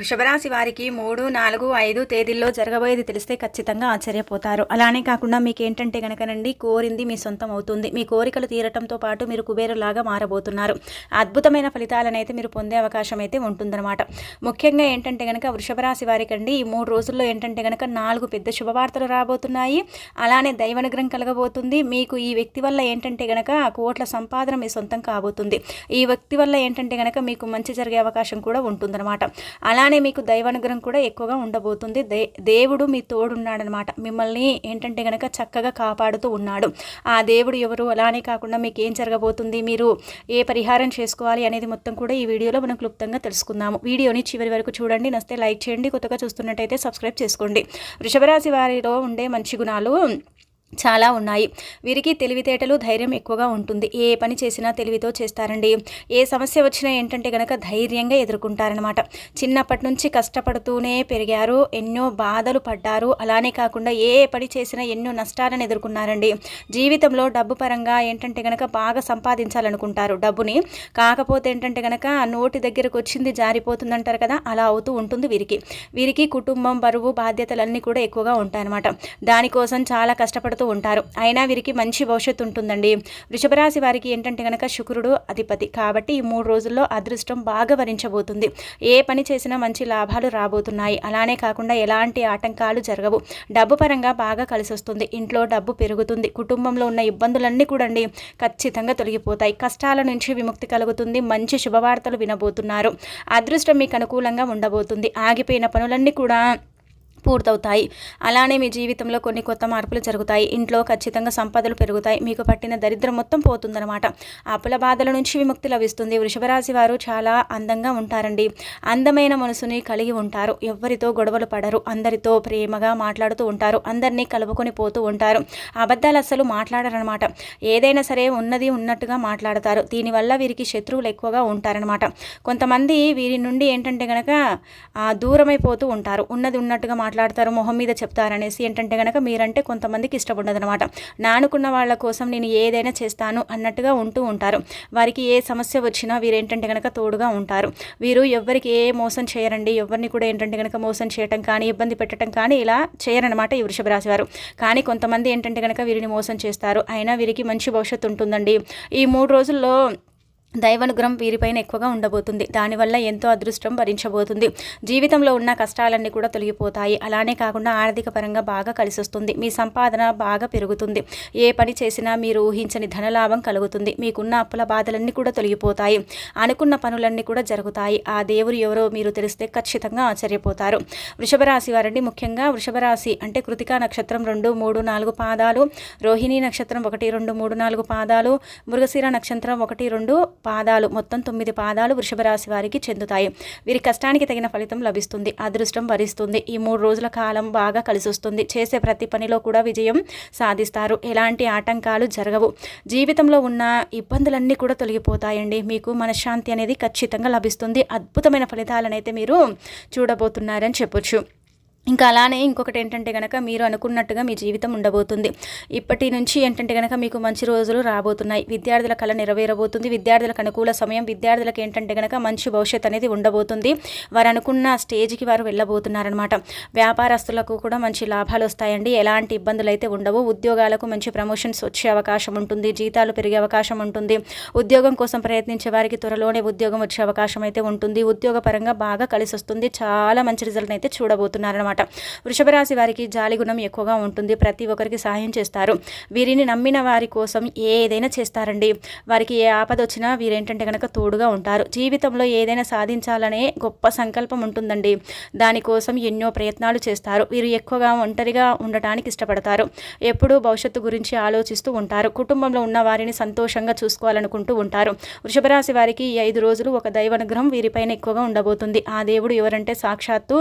వృషభరాశి వారికి మూడు నాలుగు ఐదు తేదీల్లో జరగబోయేది తెలిస్తే ఖచ్చితంగా ఆశ్చర్యపోతారు. అలానే కాకుండా మీకు ఏంటంటే కనుకనండి కోరింది మీ సొంతం అవుతుంది. మీ కోరికలు తీరటంతో పాటు మీరు కుబేరులాగా మారబోతున్నారు. అద్భుతమైన ఫలితాలనైతే మీరు పొందే అవకాశం అయితే ఉంటుందన్నమాట. ముఖ్యంగా ఏంటంటే కనుక వృషభరాశి వారికి అండి ఈ మూడు రోజుల్లో ఏంటంటే కనుక నాలుగు పెద్ద శుభవార్తలు రాబోతున్నాయి. అలానే దైవనుగ్రహం కలగబోతుంది. మీకు ఈ వ్యక్తి వల్ల ఏంటంటే కనుక కోట్ల సంపాదన మీ సొంతం కాబోతుంది. ఈ వ్యక్తి వల్ల ఏంటంటే కనుక మీకు మంచి జరిగే అవకాశం కూడా ఉంటుందన్నమాట. అలానే మీకు దైవానుగ్రహం కూడా ఎక్కువగా ఉండబోతుంది. దే దేవుడు మీ తోడున్నాడనమాట. మిమ్మల్ని ఏంటంటే గనక చక్కగా కాపాడుతూ ఉన్నాడు. ఆ దేవుడు ఎవరు? అలానే కాకుండా మీకు ఏం జరగబోతుంది? మీరు ఏ పరిహారం చేసుకోవాలి అనేది మొత్తం కూడా ఈ వీడియోలో మనం క్లుప్తంగా తెలుసుకుందాము. వీడియోని చివరి వరకు చూడండి. నస్తే లైక్ చేయండి. కొత్తగా చూస్తున్నట్టయితే సబ్స్క్రైబ్ చేసుకోండి. వృషభరాశి వారిలో ఉండే మంచి గుణాలు చాలా ఉన్నాయి. వీరికి తెలివితేటలు ధైర్యం ఎక్కువగా ఉంటుంది. ఏ పని చేసినా తెలివితో చేస్తారండి. ఏ సమస్య వచ్చినా ఏంటంటే కనుక ధైర్యంగా ఎదుర్కొంటారనమాట చిన్నప్పటి నుంచి కష్టపడుతూనే పెరిగారు. ఎన్నో బాధలు పడ్డారు. అలానే కాకుండా ఏ పని చేసినా ఎన్నో నష్టాలను ఎదుర్కొన్నారండి. జీవితంలో డబ్బు పరంగా ఏంటంటే కనుక బాగా సంపాదించాలనుకుంటారు. డబ్బుని కాకపోతే ఏంటంటే కనుక నోటి దగ్గరకు వచ్చింది జారిపోతుందంటారు కదా అలా అవుతూ ఉంటుంది వీరికి. వీరికి కుటుంబం బరువు బాధ్యతలన్నీ కూడా ఎక్కువగా ఉంటాయన్నమాట. దానికోసం చాలా కష్టపడుతూ పడుతూ ఉంటారు. అయినా వీరికి మంచి భవిష్యత్తు ఉంటుందండి. వృషభరాశి వారికి ఏంటంటే కనుక శుక్రుడు అధిపతి. కాబట్టి ఈ మూడు రోజుల్లో అదృష్టం బాగా వరించబోతుంది. ఏ పని చేసినా మంచి లాభాలు రాబోతున్నాయి. అలానే కాకుండా ఎలాంటి ఆటంకాలు జరగవు. డబ్బు పరంగా బాగా కలిసి వస్తుంది ఇంట్లో డబ్బు పెరుగుతుంది. కుటుంబంలో ఉన్న ఇబ్బందులన్నీ కూడా ఖచ్చితంగా తొలగిపోతాయి. కష్టాల నుంచి విముక్తి కలుగుతుంది. మంచి శుభవార్తలు వినబోతున్నారు. అదృష్టం మీకు అనుకూలంగా ఉండబోతుంది. ఆగిపోయిన పనులన్నీ కూడా పూర్తవుతాయి. అలానే మీ జీవితంలో కొన్ని కొత్త మార్పులు జరుగుతాయి. ఇంట్లో ఖచ్చితంగా సంపదలు పెరుగుతాయి. మీకు పట్టిన దరిద్రం మొత్తం పోతుందన్నమాట. అప్పుల బాధల నుంచి విముక్తి లభిస్తుంది. వృషభరాశి వారు చాలా అందంగా ఉంటారండి. అందమైన మనసుని కలిగి ఉంటారు. ఎవరితో గొడవలు పడరు. అందరితో ప్రేమగా మాట్లాడుతూ ఉంటారు. అందరినీ కలుపుకొని పోతూ ఉంటారు. అబద్ధాలు అస్సలు మాట్లాడరనమాట ఏదైనా సరే ఉన్నది ఉన్నట్టుగా మాట్లాడతారు. దీనివల్ల వీరికి శత్రువులు ఎక్కువగా ఉంటారనమాట కొంతమంది వీరి నుండి ఏంటంటే కనుక దూరమైపోతూ ఉంటారు. ఉన్నది ఉన్నట్టుగా మాట్లాడతారు మొహం మీద చెప్తారనేసి ఏంటంటే కనుక మీరంటే కొంతమందికి ఇష్టపడదనమాట. నానుకున్న వాళ్ళ కోసం నేను ఏదైనా చేస్తాను అన్నట్టుగా ఉంటూ ఉంటారు. వారికి ఏ సమస్య వచ్చినా వీరేంటంటే కనుక తోడుగా ఉంటారు. వీరు ఎవరికి ఏ మోసం చేయరండి. ఎవరిని కూడా ఏంటంటే కనుక మోసం చేయటం కానీ ఇబ్బంది పెట్టడం కానీ ఇలా చేయరనమాట ఈ వృషభ రాశి వారు. కానీ కొంతమంది ఏంటంటే కనుక వీరిని మోసం చేస్తారు. అయినా వీరికి మంచి భవిష్యత్తు ఉంటుందండి. ఈ మూడు రోజుల్లో దైవానుగ్రహం వీరిపైన ఎక్కువగా ఉండబోతుంది. దానివల్ల ఎంతో అదృష్టం భరించబోతుంది. జీవితంలో ఉన్న కష్టాలన్నీ కూడా తొలగిపోతాయి. అలానే కాకుండా ఆర్థిక పరంగా బాగా కలిసొస్తుంది. మీ సంపాదన బాగా పెరుగుతుంది. ఏ పని చేసినా మీరు ఊహించని ధనలాభం కలుగుతుంది. మీకున్న అప్పుల బాధలన్నీ కూడా తొలగిపోతాయి. అనుకున్న పనులన్నీ కూడా జరుగుతాయి. ఆ దేవుడు ఎవరో మీరు తెలిస్తే ఖచ్చితంగా ఆశ్చర్యపోతారు. వృషభరాశి వారండి. ముఖ్యంగా వృషభరాశి అంటే కృతికా నక్షత్రం రెండు మూడు నాలుగు పాదాలు రోహిణి నక్షత్రం ఒకటి రెండు మూడు నాలుగు పాదాలు మృగశిర నక్షత్రం ఒకటి రెండు పాదాలు మొత్తం తొమ్మిది పాదాలు వృషభ రాశి వారికి చెందుతాయి. వీరి కష్టానికి తగిన ఫలితం లభిస్తుంది అదృష్టం భరిస్తుంది ఈ మూడు రోజుల కాలం బాగా కలిసి వస్తుంది చేసే ప్రతి పనిలో కూడా విజయం సాధిస్తారు. ఎలాంటి ఆటంకాలు జరగవు. జీవితంలో ఉన్న ఇబ్బందులన్నీ కూడా తొలగిపోతాయండి. మీకు మనశ్శాంతి అనేది ఖచ్చితంగా లభిస్తుంది. అద్భుతమైన ఫలితాలనైతే మీరు చూడబోతున్నారని చెప్పొచ్చు. ఇంకా అలానే ఇంకొకటి ఏంటంటే కనుక మీరు అనుకున్నట్టుగా మీ జీవితం ఉండబోతుంది. ఇప్పటి నుంచి ఏంటంటే కనుక మీకు మంచి రోజులు రాబోతున్నాయి. విద్యార్థుల కళ నెరవేరబోతుంది. విద్యార్థులకు అనుకూల సమయం విద్యార్థులకు ఏంటంటే కనుక మంచి భవిష్యత్ అనేది ఉండబోతుంది. వారు అనుకున్న స్టేజ్కి వారు వెళ్ళబోతున్నారనమాట వ్యాపారస్తులకు కూడా మంచి లాభాలు వస్తాయండి. ఎలాంటి ఇబ్బందులు అయితే ఉండవు. ఉద్యోగాలకు మంచి ప్రమోషన్స్ వచ్చే అవకాశం ఉంటుంది. జీతాలు పెరిగే అవకాశం ఉంటుంది. ఉద్యోగం కోసం ప్రయత్నించే వారికి త్వరలోనే ఉద్యోగం వచ్చే అవకాశం అయితే ఉంటుంది. ఉద్యోగపరంగా బాగా కలిసి వస్తుంది చాలా మంచి రిజల్ట్ అయితే చూడబోతున్నారనమాట అనమాట వృషభ రాశి వారికి జాలి గుణం ఎక్కువగా ఉంటుంది. ప్రతి ఒక్కరికి సహాయం చేస్తారు. వీరిని నమ్మిన వారి కోసం ఏదైనా చేస్తారండి. వారికి ఏ ఆపద వచ్చినా వీరేంటంటే కనుక తోడుగా ఉంటారు. జీవితంలో ఏదైనా సాధించాలనే గొప్ప సంకల్పం ఉంటుందండి. దానికోసం ఎన్నో ప్రయత్నాలు చేస్తారు. వీరు ఎక్కువగా ఒంటరిగా ఉండటానికి ఇష్టపడతారు. ఎప్పుడూ భవిష్యత్తు గురించి ఆలోచిస్తూ ఉంటారు. కుటుంబంలో ఉన్న వారిని సంతోషంగా చూసుకోవాలనుకుంటూ ఉంటారు. వృషభ రాశి వారికి ఈ ఐదు రోజులు ఒక దైవానుగ్రహం వీరిపైన ఎక్కువగా ఉండబోతుంది. ఆ దేవుడు ఎవరంటే సాక్షాత్తు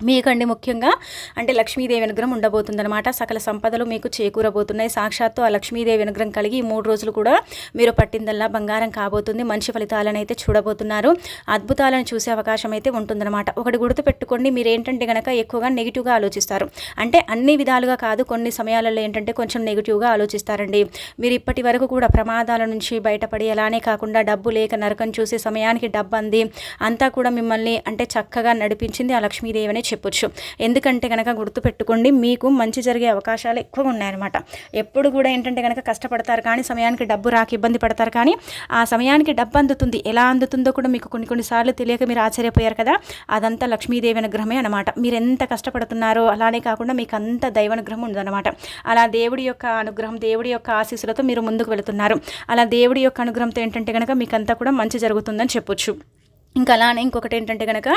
మీకండి ముఖ్యంగా అంటే లక్ష్మీదేవి అనుగ్రహం ఉండబోతుందనమాట సకల సంపదలు మీకు చేకూరబోతున్నాయి. సాక్షాత్తు ఆ లక్ష్మీదేవి అనుగ్రహం కలిగి ఈ మూడు రోజులు కూడా మీరు పట్టిందల్లా బంగారం కాబోతుంది. మంచి ఫలితాలను అయితే చూడబోతున్నారు. అద్భుతాలను చూసే అవకాశం అయితే ఉంటుందన్నమాట. ఒకటి గుర్తు పెట్టుకోండి మీరు ఏంటంటే కనుక ఎక్కువగా నెగిటివ్గా ఆలోచిస్తారు. అంటే అన్ని విధాలుగా కాదు కొన్ని సమయాలలో ఏంటంటే కొంచెం నెగిటివ్గా ఆలోచిస్తారండి. మీరు ఇప్పటి వరకు కూడా ప్రమాదాల నుంచి బయటపడి అలానే కాకుండా డబ్బు లేక నరకం చూసే సమయానికి డబ్బు అంది అంతా కూడా మిమ్మల్ని అంటే చక్కగా నడిపించింది ఆ లక్ష్మీదేవి చెప్పొచ్చు. ఎందుకంటే కనుక గుర్తుపెట్టుకోండి మీకు మంచి జరిగే అవకాశాలు ఎక్కువగా ఉన్నాయన్నమాట. ఎప్పుడు కూడా ఏంటంటే కనుక కష్టపడతారు కానీ సమయానికి డబ్బు రాక ఇబ్బంది పడతారు కానీ ఆ సమయానికి డబ్బు అందుతుంది. ఎలా అందుతుందో కూడా మీకు కొన్ని కొన్నిసార్లు తెలియక మీరు ఆశ్చర్యపోయారు కదా? అదంతా లక్ష్మీదేవి అనుగ్రహమే అనమాట మీరు ఎంత కష్టపడుతున్నారో అలానే కాకుండా మీకు అంత దైవానుగ్రహం ఉందన్నమాట. అలా దేవుడి యొక్క అనుగ్రహం దేవుడి యొక్క ఆశీస్సులతో మీరు ముందుకు వెళుతున్నారు. అలా దేవుడి యొక్క అనుగ్రహంతో ఏంటంటే కనుక మీకు అంతా కూడా మంచి జరుగుతుందని చెప్పొచ్చు. ఇంకా అలానే ఇంకొకటి ఏంటంటే కనుక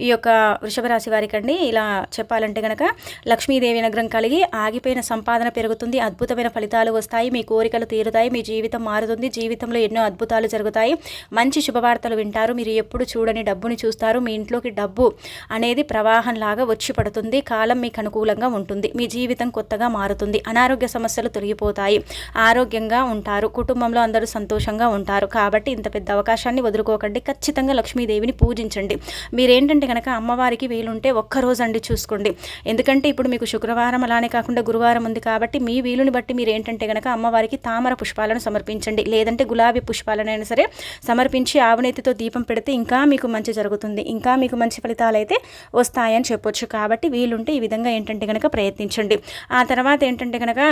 ఈ యొక్క వృషభ రాశి వారికి అండి ఇలా చెప్పాలంటే కనుక లక్ష్మీదేవి నగరం కలిగి ఆగిపోయిన సంపాదన పెరుగుతుంది అద్భుతమైన ఫలితాలు వస్తాయి మీ కోరికలు తీరుతాయి మీ జీవితం మారుతుంది జీవితంలో ఎన్నో అద్భుతాలు జరుగుతాయి. మంచి శుభవార్తలు వింటారు మీరు ఎప్పుడు చూడని డబ్బుని చూస్తారు మీ ఇంట్లోకి డబ్బు అనేది ప్రవాహంలాగా వచ్చి పడుతుంది కాలం మీకు అనుకూలంగా ఉంటుంది మీ జీవితం కొత్తగా మారుతుంది అనారోగ్య సమస్యలు తొలగిపోతాయి ఆరోగ్యంగా ఉంటారు కుటుంబంలో అందరూ సంతోషంగా ఉంటారు కాబట్టి ఇంత పెద్ద అవకాశాన్ని వదులుకోకండి ఖచ్చితంగా లక్ష్మీ లక్ష్మీదేవిని పూజించండి. మీరేంటంటే కనుక అమ్మవారికి వీలుంటే ఒక్కరోజు అండి చూసుకోండి. ఎందుకంటే ఇప్పుడు మీకు శుక్రవారం అలానే కాకుండా గురువారం ఉంది కాబట్టి మీ వీలుని బట్టి మీరు ఏంటంటే కనుక అమ్మవారికి తామర పుష్పాలను సమర్పించండి. లేదంటే గులాబీ పుష్పాలనైనా సరే సమర్పించి ఆవునేతితో దీపం పెడితే ఇంకా మీకు మంచి జరుగుతుంది. ఇంకా మీకు మంచి ఫలితాలు అయితే వస్తాయని చెప్పొచ్చు. కాబట్టి వీలుంటే ఈ విధంగా ఏంటంటే కనుక ప్రయత్నించండి. ఆ తర్వాత ఏంటంటే కనుక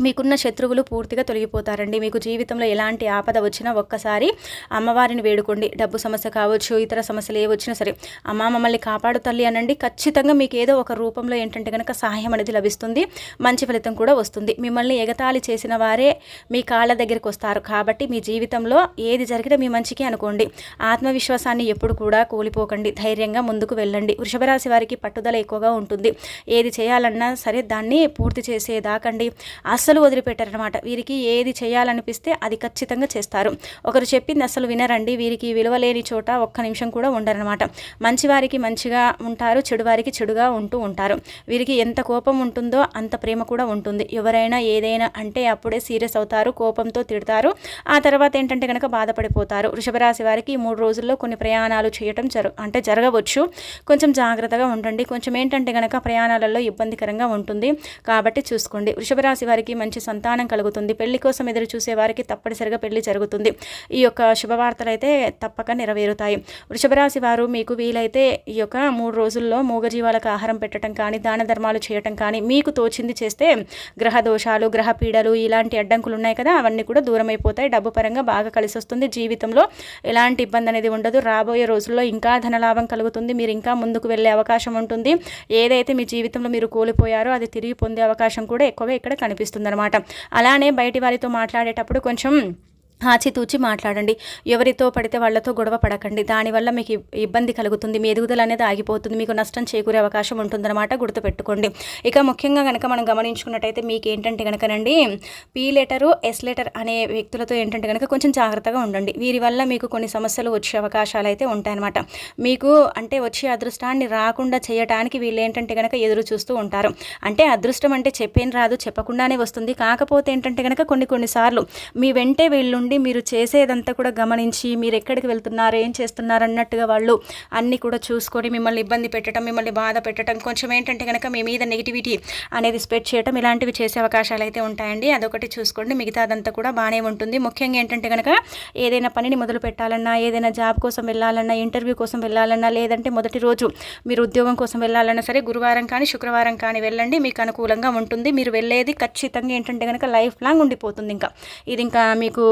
మీకున్న శత్రువులు పూర్తిగా తొలగిపోతారండి. మీకు జీవితంలో ఎలాంటి ఆపద వచ్చినా ఒక్కసారి అమ్మవారిని వేడుకోండి. డబ్బు సమస్య కావచ్చు ఇతర సమస్యలు ఏ వచ్చినా సరే అమ్మ మమ్మల్ని కాపాడు తల్లి అనండి. ఖచ్చితంగా మీకు ఏదో ఒక రూపంలో ఏంటంటే కనుక సహాయం అనేది లభిస్తుంది. మంచి ఫలితం కూడా వస్తుంది. మిమ్మల్ని ఎగతాళి చేసిన వారే మీ కాళ్ళ దగ్గరికి వస్తారు. కాబట్టి మీ జీవితంలో ఏది జరిగినా మీ మంచికి అనుకోండి. ఆత్మవిశ్వాసాన్ని ఎప్పుడు కూడా కూలిపోకండి. ధైర్యంగా ముందుకు వెళ్ళండి. వృషభరాశి వారికి పట్టుదల ఎక్కువగా ఉంటుంది. ఏది చేయాలన్నా సరే దాన్ని పూర్తి చేసేదాకండి. అసలు అస్సలు వదిలిపెట్టారనమాట వీరికి ఏది చేయాలనిపిస్తే అది ఖచ్చితంగా చేస్తారు. ఒకరు చెప్పింది అసలు వినరండి. వీరికి విలువలేని చోట ఒక్క నిమిషం కూడా ఉండరనమాట మంచివారికి మంచిగా ఉంటారు చెడువారికి చెడుగా ఉంటూ ఉంటారు. వీరికి ఎంత కోపం ఉంటుందో అంత ప్రేమ కూడా ఉంటుంది. ఎవరైనా ఏదైనా అంటే అప్పుడే సీరియస్ అవుతారు కోపంతో తిడతారు. ఆ తర్వాత ఏంటంటే కనుక బాధపడిపోతారు. వృషభరాశి వారికి మూడు రోజుల్లో కొన్ని ప్రయాణాలు చేయటం జరు అంటే జరగవచ్చు. కొంచెం జాగ్రత్తగా ఉండండి. కొంచెం ఏంటంటే కనుక ప్రయాణాలలో ఇబ్బందికరంగా ఉంటుంది. కాబట్టి చూసుకోండి. వృషభరాశి వారికి మంచి సంతానం కలుగుతుంది. పెళ్ళి కోసం ఎదురు చూసే వారికి తప్పనిసరిగా పెళ్ళి జరుగుతుంది. ఈ యొక్క శుభవార్తలు అయితే తప్పక నెరవేరుతాయి. వృషభరాశి వారు మీకు వీలైతే ఈ యొక్క మూడు రోజుల్లో మూగజీవాలకు ఆహారం పెట్టడం కానీ దాన ధర్మాలు చేయటం కానీ మీకు తోచింది చేస్తే గ్రహ దోషాలు గ్రహ పీడలు ఇలాంటి అడ్డంకులు ఉన్నాయి కదా అవన్నీ కూడా దూరం అయిపోతాయి డబ్బు పరంగా బాగా కలిసి వస్తుంది. జీవితంలో ఎలాంటి ఇబ్బంది అనేది ఉండదు. రాబోయే రోజుల్లో ఇంకా ధనలాభం కలుగుతుంది. మీరు ఇంకా ముందుకు వెళ్ళే అవకాశం ఉంటుంది. ఏదైతే మీ జీవితంలో మీరు కోల్పోయారో అది తిరిగి పొందే అవకాశం కూడా ఎక్కువగా ఇక్కడ కనిపిస్తుంది. అనమాట అలానే బయటి వారితో మాట్లాడేటప్పుడు కొంచెం ఆచితూచి మాట్లాడండి. ఎవరితో పడితే వాళ్ళతో గొడవ పడకండి. దానివల్ల మీకు ఇబ్బంది కలుగుతుంది. మీ ఎదుగుదల అనేది ఆగిపోతుంది. మీకు నష్టం చేకూరే అవకాశం ఉంటుందన్నమాట గుర్తుపెట్టుకోండి. ఇక ముఖ్యంగా కనుక మనం గమనించుకున్నట్టయితే మీకు ఏంటంటే కనుకనండి పీ లెటరు ఎస్ లెటర్ అనే వ్యక్తులతో ఏంటంటే కనుక కొంచెం జాగ్రత్తగా ఉండండి. వీరి వల్ల మీకు కొన్ని సమస్యలు వచ్చే అవకాశాలు అయితే ఉంటాయన్నమాట. మీకు అంటే వచ్చే అదృష్టాన్ని రాకుండా చేయటానికి వీళ్ళు ఏంటంటే కనుక ఎదురు చూస్తూ ఉంటారు. అంటే అదృష్టం అంటే చెప్పేం రాదు చెప్పకుండానే వస్తుంది. కాకపోతే ఏంటంటే కనుక కొన్ని కొన్నిసార్లు మీ వెంటే వీళ్ళు నుండి మీరు చేసేదంతా కూడా గమనించి మీరు ఎక్కడికి వెళ్తున్నారు ఏం చేస్తున్నారు అన్నట్టుగా వాళ్ళు అన్నీ కూడా చూసుకొని మిమ్మల్ని ఇబ్బంది పెట్టడం మిమ్మల్ని బాధ పెట్టడం కొంచెం ఏంటంటే కనుక మీ మీద నెగిటివిటీ అనేది స్ప్రెడ్ చేయడం ఇలాంటివి చేసే అవకాశాలు అయితే ఉంటాయండి. అదొకటి చూసుకోండి మిగతా అదంతా కూడా బాగానే ఉంటుంది. ముఖ్యంగా ఏంటంటే కనుక ఏదైనా పనిని మొదలు పెట్టాలన్నా ఏదైనా జాబ్ కోసం వెళ్ళాలన్నా ఇంటర్వ్యూ కోసం వెళ్ళాలన్నా లేదంటే మొదటి రోజు మీరు ఉద్యోగం కోసం వెళ్ళాలన్నా సరే గురువారం కానీ శుక్రవారం కానీ వెళ్ళండి. మీకు అనుకూలంగా ఉంటుంది. మీరు వెళ్ళేది ఖచ్చితంగా ఏంటంటే కనుక లైఫ్ లాంగ్ ఉండిపోతుంది ఇంకా. ఇది ఇంకా మీకు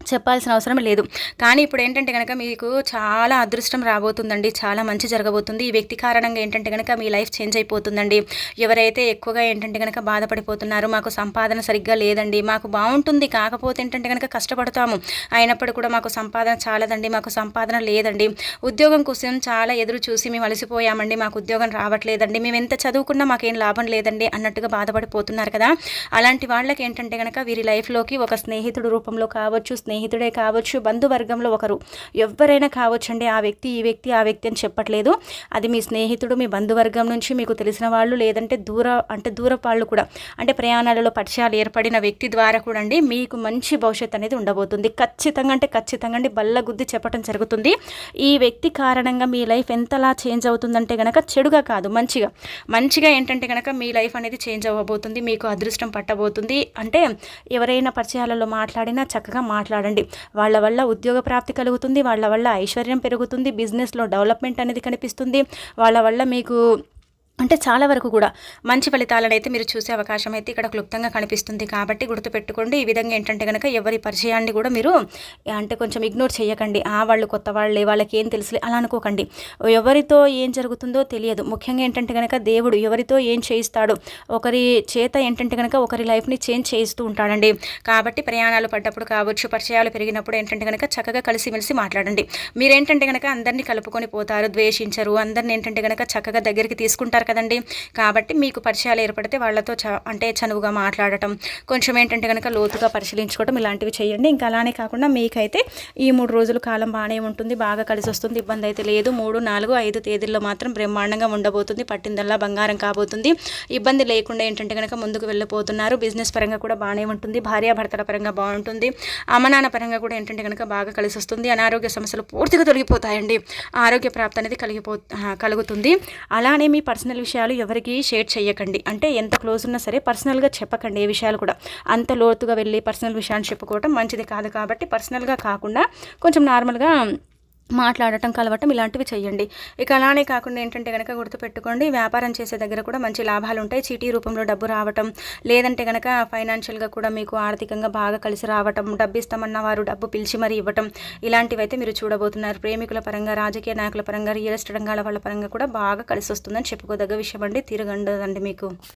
చెప్పాల్సిన అవసరం లేదు. కానీ ఇప్పుడు ఏంటంటే కనుక మీకు చాలా అదృష్టం రాబోతుందండి. చాలా మంచి జరగబోతుంది. ఈ వ్యక్తి కారణంగా ఏంటంటే కనుక మీ లైఫ్ చేంజ్ అయిపోతుందండి. ఎవరైతే ఎక్కువగా ఏంటంటే కనుక బాధపడిపోతున్నారు మాకు సంపాదన సరిగ్గా లేదండి. మాకు బాగుంటుంది. కాకపోతే ఏంటంటే కనుక కష్టపడతాము. అయినప్పుడు కూడా మాకు సంపాదన చాలదండి. మాకు సంపాదన లేదండి. ఉద్యోగం కోసం చాలా ఎదురు చూసి మేము అలసిపోయామండి. మాకు ఉద్యోగం రావట్లేదండి. మేము ఎంత చదువుకున్నా మాకేం లాభం లేదండి అన్నట్టుగా బాధపడిపోతున్నారు కదా. అలాంటి వాళ్ళకి ఏంటంటే కనుక వీరి లైఫ్లోకి ఒక స్నేహితుడు రూపంలో కావచ్చు స్నేహితుడే కావచ్చు బంధువర్గంలో ఒకరు. ఎవరైనా కావచ్చు అండి ఆ వ్యక్తి ఈ వ్యక్తి ఆ వ్యక్తి అని చెప్పట్లేదు. అది మీ స్నేహితుడు మీ బంధువర్గం నుంచి మీకు తెలిసిన వాళ్ళు లేదంటే దూర అంటే దూర వాళ్ళు కూడా. అంటే ప్రయాణాలలో పరిచయాలు ఏర్పడిన వ్యక్తి ద్వారా కూడా అండి మీకు మంచి భవిష్యత్తు అనేది ఉండబోతుంది. ఖచ్చితంగా అంటే ఖచ్చితంగా అండి బల్ల గుద్ది చెప్పడం జరుగుతుంది. ఈ వ్యక్తి కారణంగా మీ లైఫ్ ఎంతలా చేంజ్ అవుతుందంటే కనుక చెడుగా కాదు మంచిగా. మంచిగా ఏంటంటే కనుక మీ లైఫ్ అనేది చేంజ్ అవ్వబోతుంది మీకు అదృష్టం పట్టబోతుంది. అంటే ఎవరైనా పరిచయాలలో మాట్లాడినా చక్కగా మాట్లాడండి. వాళ్ళ వల్ల ఉద్యోగ ప్రాప్తి కలుగుతుంది వాళ్ళ వల్ల ఐశ్వర్యం పెరుగుతుంది బిజినెస్లో డెవలప్మెంట్ అనేది కనిపిస్తుంది. వాళ్ళ వల్ల మీకు అంటే చాలా వరకు కూడా మంచి ఫలితాలను అయితే మీరు చూసే అవకాశం అయితే ఇక్కడ క్లుప్తంగా కనిపిస్తుంది. కాబట్టి గుర్తుపెట్టుకోండి ఈ విధంగా ఏంటంటే కనుక ఎవరి పరిచయాన్ని కూడా మీరు అంటే కొంచెం ఇగ్నోర్ చేయకండి. ఆ వాళ్ళు కొత్త వాళ్ళే వాళ్ళకి ఏం తెలుసులే అలా అనుకోకండి. ఎవరితో ఏం జరుగుతుందో తెలియదు. ముఖ్యంగా ఏంటంటే కనుక దేవుడు ఎవరితో ఏం చేయిస్తాడు ఒకరి చేత ఏంటంటే కనుక ఒకరి లైఫ్ని చేంజ్ చేయిస్తూ ఉంటాడండి. కాబట్టి ప్రయాణాలు పడ్డప్పుడు కావచ్చు పరిచయాలు పెరిగినప్పుడు ఏంటంటే కనుక చక్కగా కలిసిమెలిసి మాట్లాడండి. మీరేంటంటే కనుక అందరినీ కలుపుకొని పోతారు ద్వేషించరు. అందరిని ఏంటంటే కనుక చక్కగా దగ్గరికి తీసుకుంటారు. కదండి. కాబట్టి మీకు పరిచయాలు ఏర్పడితే వాళ్ళతో చ అంటే చనువుగా మాట్లాడటం కొంచెం ఏంటంటే కనుక లోతుగా పరిశీలించుకోవడం ఇలాంటివి చేయండి. ఇంకా అలానే కాకుండా మీకైతే ఈ మూడు రోజుల కాలం బాగానే ఉంటుంది. బాగా కలిసి వస్తుంది. ఇబ్బంది అయితే లేదు. మూడు నాలుగు ఐదు తేదీల్లో మాత్రం బ్రహ్మాండంగా ఉండబోతుంది. పట్టిందల్లా బంగారం కాబోతుంది. ఇబ్బంది లేకుండా ఏంటంటే కనుక ముందుకు వెళ్ళిపోతున్నారు. బిజినెస్ పరంగా కూడా బాగానే ఉంటుంది. భార్యాభర్తల పరంగా బాగుంటుంది. అమ్మనాన్న పరంగా కూడా ఏంటంటే కనుక బాగా కలిసి వస్తుంది. అనారోగ్య సమస్యలు పూర్తిగా తొలగిపోతాయండి. ఆరోగ్య ప్రాప్తి అనేది కలిగిపో కలుగుతుంది. అలానే మీ పర్సనల్ పర్సనల్ విషయాలు ఎవరికి షేర్ చేయకండి అంటే ఎంత క్లోజ్ ఉన్నా సరే పర్సనల్గా చెప్పకండి ఏ విషయాలు కూడా. అంత లోతుగా వెళ్ళి పర్సనల్ విషయాన్ని చెప్పుకోవటం మంచిది కాదు కాబట్టి పర్సనల్గా కాకుండా కొంచెం నార్మల్గా మాట్లాడటం కలవటం ఇలాంటివి చేయండి ఇక అలానే కాకుండా ఏంటంటే కనుక గుర్తుపెట్టుకోండి వ్యాపారం చేసే దగ్గర కూడా మంచి లాభాలు ఉంటాయి. చీటీ రూపంలో డబ్బు రావటం లేదంటే కనుక ఫైనాన్షియల్గా కూడా మీకు ఆర్థికంగా బాగా కలిసి రావటం డబ్బు ఇస్తామన్న వారు డబ్బు పిలిచి మరీ ఇవ్వటం ఇలాంటివైతే మీరు చూడబోతున్నారు. ప్రేమికుల పరంగా రాజకీయ నాయకుల పరంగా రియల్ ఎస్టేట్ రంగాల వాళ్ళ పరంగా కూడా బాగా కలిసి వస్తుందని చెప్పుకోదగ్గ విషయం అండి. తిరగండదండి మీకు.